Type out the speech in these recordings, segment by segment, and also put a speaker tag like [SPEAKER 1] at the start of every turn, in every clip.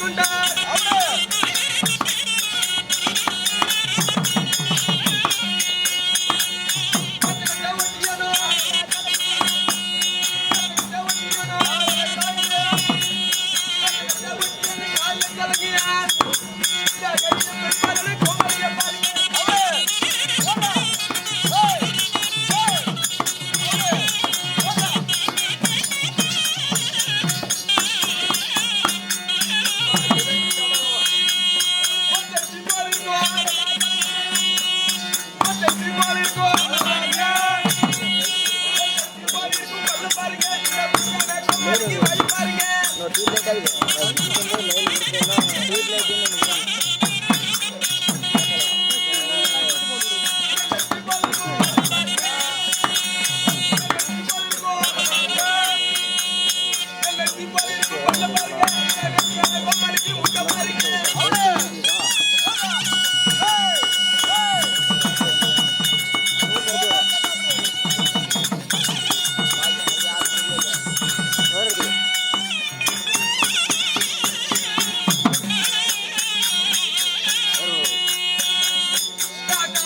[SPEAKER 1] Kundang.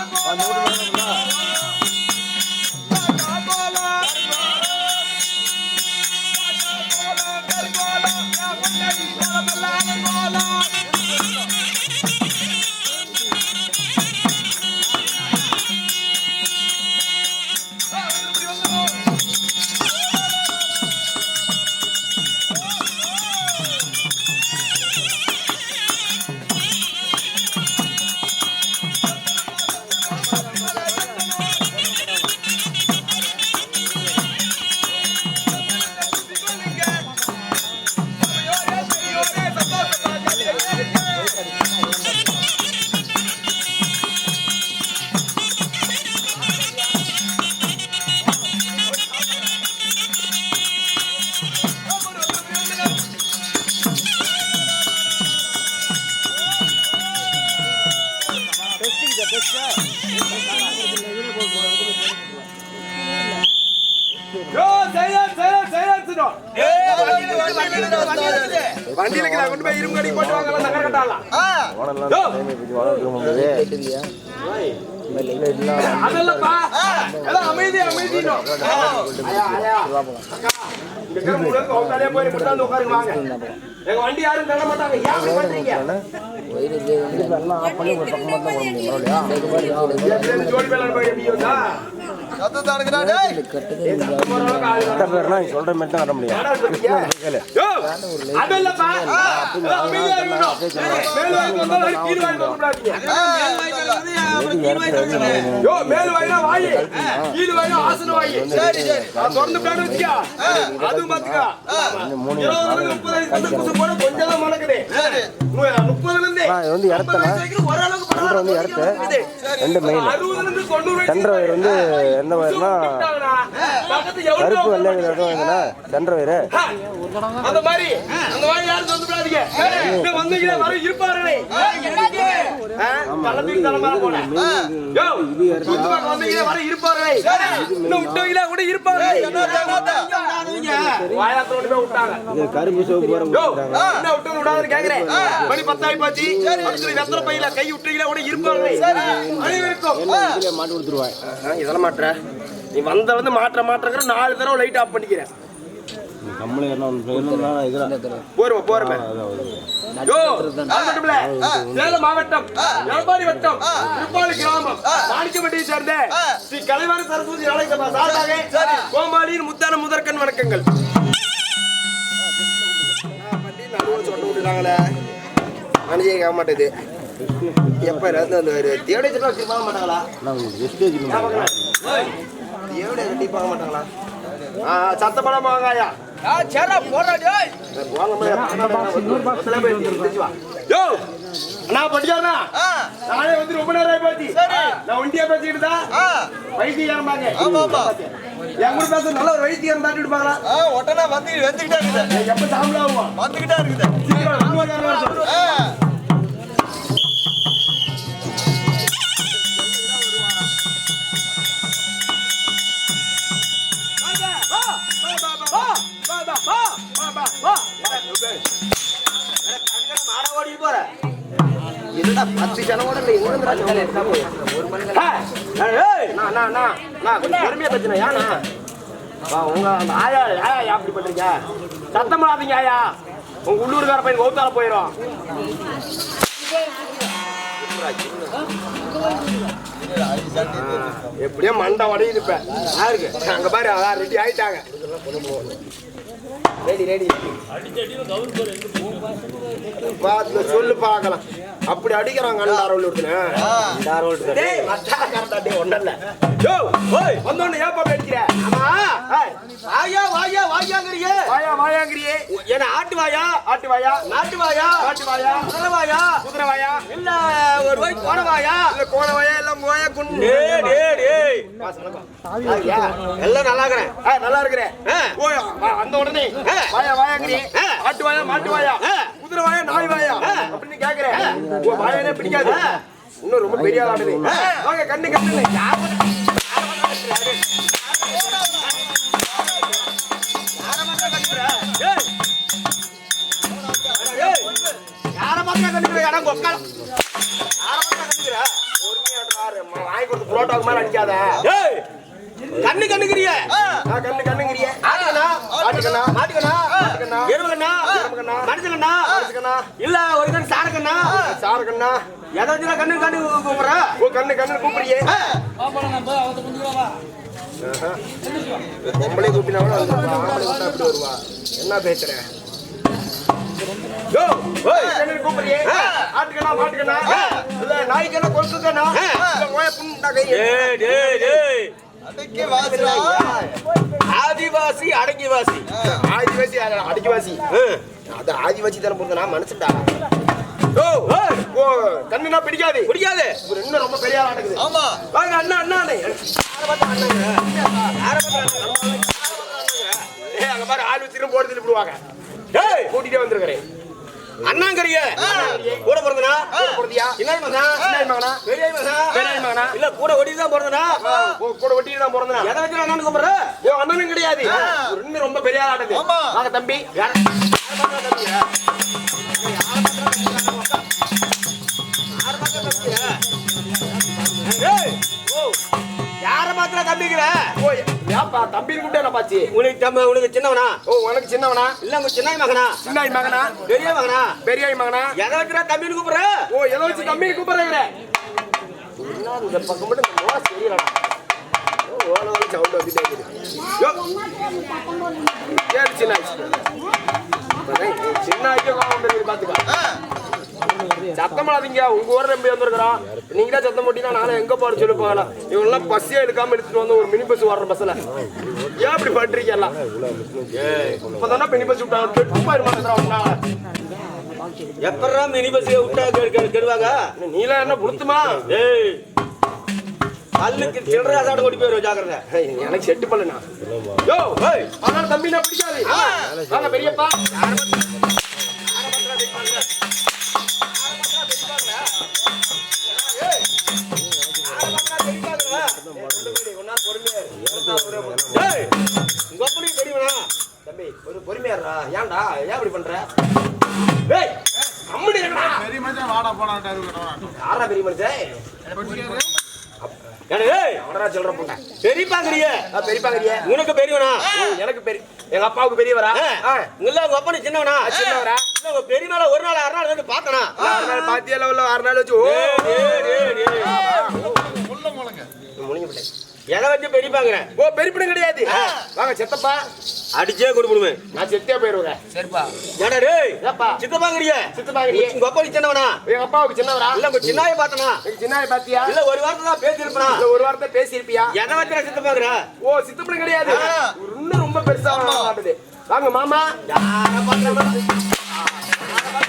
[SPEAKER 2] I'm வண்டியில கொண்டு போய் இரும்பு கடி போட்டு வாங்க நகர கட்டாலாம். எல்லாம் அமைதி வாங்க. எங்க வண்டி யாரும் தள்ள மாட்டாங்க. ஏன் பண்றீங்க? ஜோடி மேல போய் யோசா
[SPEAKER 3] சொல்ற மாதிரி தான் வர முடியும்
[SPEAKER 2] யோ, மேல் வாயினா வாயி. கீழ் வாயினா ஆசன வாயி. நான் திறந்து விட்டான்னு வச்சுக்க. அதுவும் பாத்துக்க. இருபது இருந்து முப்பது வயசு வந்து புதுசு போட கொஞ்சம் தான் மணக்குது. நு- முப்பதுல இருந்தே.
[SPEAKER 3] இது வந்து இடத்து ரெண்டு மெயின் சென்டர் வயர் வந்து எந்த வயர்னா
[SPEAKER 2] விட்டாங்கண்ணா. பக்கத்து எவ்வளவு
[SPEAKER 3] கருப்பு வெள்ளை
[SPEAKER 2] அந்த மாதிரி. அந்த மாதிரி யாரும் விடாதீங்க வந்தீங்கன்னா வர இருப்பாருங்களே கரும்பு சோப்பு.
[SPEAKER 1] மணி பத்தாயி போச்சு. வெத்தலை பையில கை விட்டீங்களா? கூட.
[SPEAKER 2] இதுல மாட்டு கொடுத்துருவாய்
[SPEAKER 1] இதெல்லாம் மாட்டுற. நீ வந்த வந்து மாற்ற மாற்றங்கிற நாலு தடவை லைட் ஆஃப் பண்ணிக்கிறேன்.
[SPEAKER 2] என்ன இதுல
[SPEAKER 1] போருவா சேலம் மாவட்டம் எடப்பாடி வட்டம் திருப்பாலி கிராமம் மாணிக்கப்பட்டியை சேர்ந்த ஸ்ரீ கலைவாணி சரஸ்வதி சார்பாக கோமாளியின் முத்தான முதற்கண் வணக்கங்கள். விட்டுறாங்களே மனசே கேட்க மாட்டேது எப்ப இருந்து அந்த ஒரு தேவடைய சொல்ல பார்க்க மாட்டாங்களா?
[SPEAKER 2] நான் வெஸ்டேஜ்
[SPEAKER 1] தேவடைய கட்டி பார்க்க மாட்டாங்களா? ஆ சத்தப்படம் வாங்காயா யோ அண்ணா படிச்சாருண்ணா நானே வந்து ரொம்ப நேரம் ஆகி போச்சு நான் ஒண்டியா பேசிக்கிட்டு தான் வைத்தியம் பாங்க என் கூட பேச நல்ல ஒரு வைத்தியம் தாட்டி இருப்பாங்களா
[SPEAKER 3] ஒட்டனா வந்து வந்துகிட்டே இருக்குது
[SPEAKER 1] எப்ப சாப்பிட ஆகும்
[SPEAKER 3] வந்துகிட்டே இருக்குது
[SPEAKER 1] பத்து ஜனவோட இல்லை கொஞ்சம் பொறுமையா பேசுனேன் ஏன்னா வா, உங்க அந்த ஆயா ஆயா ஏன் அப்படி பண்றீங்க சத்தம் பண்ணாதீங்க ஆயா உங்க உள்ளூர்கார பையன் கௌத்தால போயிடும் எப்படியோ மண்டை உடையுது இப்ப யாருக்கு அங்க பாரு அதான் ரெடி ஆயிட்டாங்க ரெடி ரெடி பார்த்து சொல்லு பார்க்கலாம். அப்படி அடிக்கிறாங்க அண்டார உள்ளூர்ல டேய் மச்சான் கரெக்டா டேய் ஒண்ணல்ல. யோ ஓய் வந்தோனே ஏன் பாப்பா அடிக்கிற
[SPEAKER 3] வாயா வாயா வாயாங்கிறியே.
[SPEAKER 1] வாயா வாயாங்கிறியே.
[SPEAKER 3] என்ன ஆட்டு வாயா?
[SPEAKER 1] ஆட்டு வாயா.
[SPEAKER 3] நாட்டு வாயா?
[SPEAKER 1] ஆட்டு வாயா.
[SPEAKER 3] குதிரை வாயா?
[SPEAKER 1] குதிரை வாயா.
[SPEAKER 3] இல்ல ஒரு வாய்
[SPEAKER 1] இல்ல கோண வாயா இல்ல மோயா குண்டு?
[SPEAKER 3] எல்லாம் நல்லா இருக்கிறேன்.
[SPEAKER 1] நல்லா இருக்கிறேன். வந்த உடனே. வாயா வாயாங்கிறியே. ஆட்டு வாயா மாட்டு வாயா.
[SPEAKER 3] ஆ.
[SPEAKER 1] குதிரை வாயா நாய் வாயா அப்படின்னு கேக்குறேன் ஓ வாயானே பிடிக்காது இன்னும் ரொம்ப பெரிய ஆள் வாங்க கண்ணு கண்ணு.
[SPEAKER 3] கண்ணு கண்ணுக்கிறிய.
[SPEAKER 1] கண்ணு கண்ணுங்கிறியே.
[SPEAKER 3] ஆட்டுக்கண்ணா மாட்டுக்கண்ணா.
[SPEAKER 1] ஆட்டுக்கண்ணா
[SPEAKER 3] எருமக்கண்ணா
[SPEAKER 1] எருமக்கண்ணா.
[SPEAKER 3] மனுஷக்கண்ணா
[SPEAKER 1] ஆட்டுக்கண்ணா
[SPEAKER 3] இல்ல ஒரு கண் சாணக்கண்ணா
[SPEAKER 1] சாரு கண்ணா
[SPEAKER 3] எதை கண்ணு கண்ணு கூப்பிடுற.
[SPEAKER 1] ஓ கண்ணு கண்ணு கூப்பிடுறியே. பொம்பளை கூப்பினா கூட அப்படி வருவா. என்ன பேசுற? யோ ஓய் கண்ணு
[SPEAKER 3] அடங்கிவாசி
[SPEAKER 1] ஆதிவாசி? அடிக்கவாசி. அது ஆதிவாசி தானே பொறுத்தனா மனுஷன்டா ஓ.
[SPEAKER 3] ஏய்,
[SPEAKER 1] ஓ கண்ணுனா பிடிக்காது.
[SPEAKER 3] பிடிக்காது.
[SPEAKER 1] இவர் இன்னும் ரொம்ப பெரிய ஆளா
[SPEAKER 3] ஆமா.
[SPEAKER 1] வாங்க அண்ணா அண்ணா அண்ணே. அங்க பாரு ஆள் வச்சிரும் போட்டு திருப்பி விடுவாங்க
[SPEAKER 3] டேய்
[SPEAKER 1] கூட்டிட்டே வந்திருக்கிறேன்.
[SPEAKER 3] அண்ணாங்கறிய. கூட பிறந்தனா?
[SPEAKER 1] போடுதியா
[SPEAKER 3] என்ன மகனா?
[SPEAKER 1] சின்ன மகனா?
[SPEAKER 3] பெரிய மகனா?
[SPEAKER 1] பெரிய மகனா?
[SPEAKER 3] இல்ல கூட ஒட்டி தான் பிறந்தனா?
[SPEAKER 1] ஓ, கூட ஒட்டிட்டு தான் பிறந்தனா?
[SPEAKER 3] எதை வச்சு அண்ணன் கூப்பிடுற?
[SPEAKER 1] ஐயோ அண்ணனும் கிடையாது. இன்னும் ரொம்ப பெரிய
[SPEAKER 3] ஆமா.
[SPEAKER 1] வாங்க தம்பி.
[SPEAKER 3] ஏய் ஓ. யார மாத்திர தம்பிக்கிற
[SPEAKER 1] ஓ ஏப்பா தம்பின்னு கூப்பிட்டு என்ன பாச்சு?
[SPEAKER 3] உனக்கு தம்ப உனக்கு சின்னவனா?
[SPEAKER 1] ஓ உனக்கு சின்னவனா?
[SPEAKER 3] இல்ல உங்க சின்ன மகனா?
[SPEAKER 1] சின்னாய் மகனா?
[SPEAKER 3] பெரிய மகனா?
[SPEAKER 1] பெரியாய் மகனா?
[SPEAKER 3] எதை வச்சுடா தம்பின்னு கூப்பிடுற?
[SPEAKER 1] ஓ எதை வச்சு தம்பி கூப்பிடுறீங்க இந்த பக்கம் மட்டும் மோசம் சவுண்ட் வந்துட்டே இருக்குது. கேளு சின்ன சின்ன ஐயோ பாத்துக்க. சத்தம் பண்ணாதீங்க உங்க ஊர்ல நம்பி வந்திருக்கிறோம். நீங்களே சத்தம் போட்டீங்கன்னா நானும் எங்க போற சொல்லி போகலாம் இவங்கெல்லாம் பஸ்ஸே எடுக்காம எடுத்துட்டு வந்து ஒரு மினி பஸ் வர்ற பஸ்ல ஏன் இப்படி பண்றீங்க எல்லாம்? இப்பதானே மினி பஸ் விட்டாங்க
[SPEAKER 3] எப்படா மினி பஸ் விட்டா கெடுவாங்க?
[SPEAKER 1] நீலாம் என்ன புளுத்துமா?
[SPEAKER 3] ஏய் கல்லுக்கு சில்லறை அசாடு ஓடி போயிரும் ஜாக்கிரதை.
[SPEAKER 1] எனக்கு செட்டு பண்ணா யோ ஏய். அதனால தம்பி நான் பிடிக்காது பெரியப்பா.
[SPEAKER 3] ஒரு பொறுமையாடுறா ஏன்டா? ஏன் இப்படி பண்ற? ஏய் அம்மடி
[SPEAKER 1] பெரிய மனுஷன்? வாடா போனாட்டா
[SPEAKER 3] யாரா பெரிய மனுஷன் உனக்கு பெரியவனா?
[SPEAKER 1] எனக்கு பெரிய எங்க அப்பாவுக்கு பெரியவரா?
[SPEAKER 3] இல்ல உங்க அப்பா சின்னவனா?
[SPEAKER 1] சின்னவரா?
[SPEAKER 3] பெரியவனா நாள் பார்த்தனா
[SPEAKER 1] ஆறு நாள் பாத்தியா லெவல்ல ஆறு நாள் வச்சு
[SPEAKER 3] எதை வச்சு பெரியப்பாங்கிற
[SPEAKER 1] ஓ பெரியப்படம் கிடையாது. வாங்க செத்தப்பா.
[SPEAKER 3] அடிச்சே கொடுப்படுமே
[SPEAKER 1] நான் செத்தே போயிருவேன்.
[SPEAKER 3] ஏடா டேய்
[SPEAKER 1] ஏப்பா
[SPEAKER 3] சித்தப்பாங்கறிய
[SPEAKER 1] சித்தப்பாங்கறியே.
[SPEAKER 3] உங்க அப்பனு சின்னவனா?
[SPEAKER 1] எங்க அப்பாவுக்கு சின்னவரா?
[SPEAKER 3] இல்ல உங்க சின்னாய பார்த்தனா?
[SPEAKER 1] எங்க சின்ன பாத்தியா?
[SPEAKER 3] இல்ல ஒரு வாரத்தை தான்
[SPEAKER 1] இல்ல ஒரு வாரத்தை பேசியிருப்பியா?
[SPEAKER 3] எதை வச்சு சித்தப்பாங்கிற?
[SPEAKER 1] ஓ சித்தப்படம் கிடையாது. இன்னும் ரொம்ப பெருசா மாட்டுது வாங்க மாமா.
[SPEAKER 3] யார பாக்குற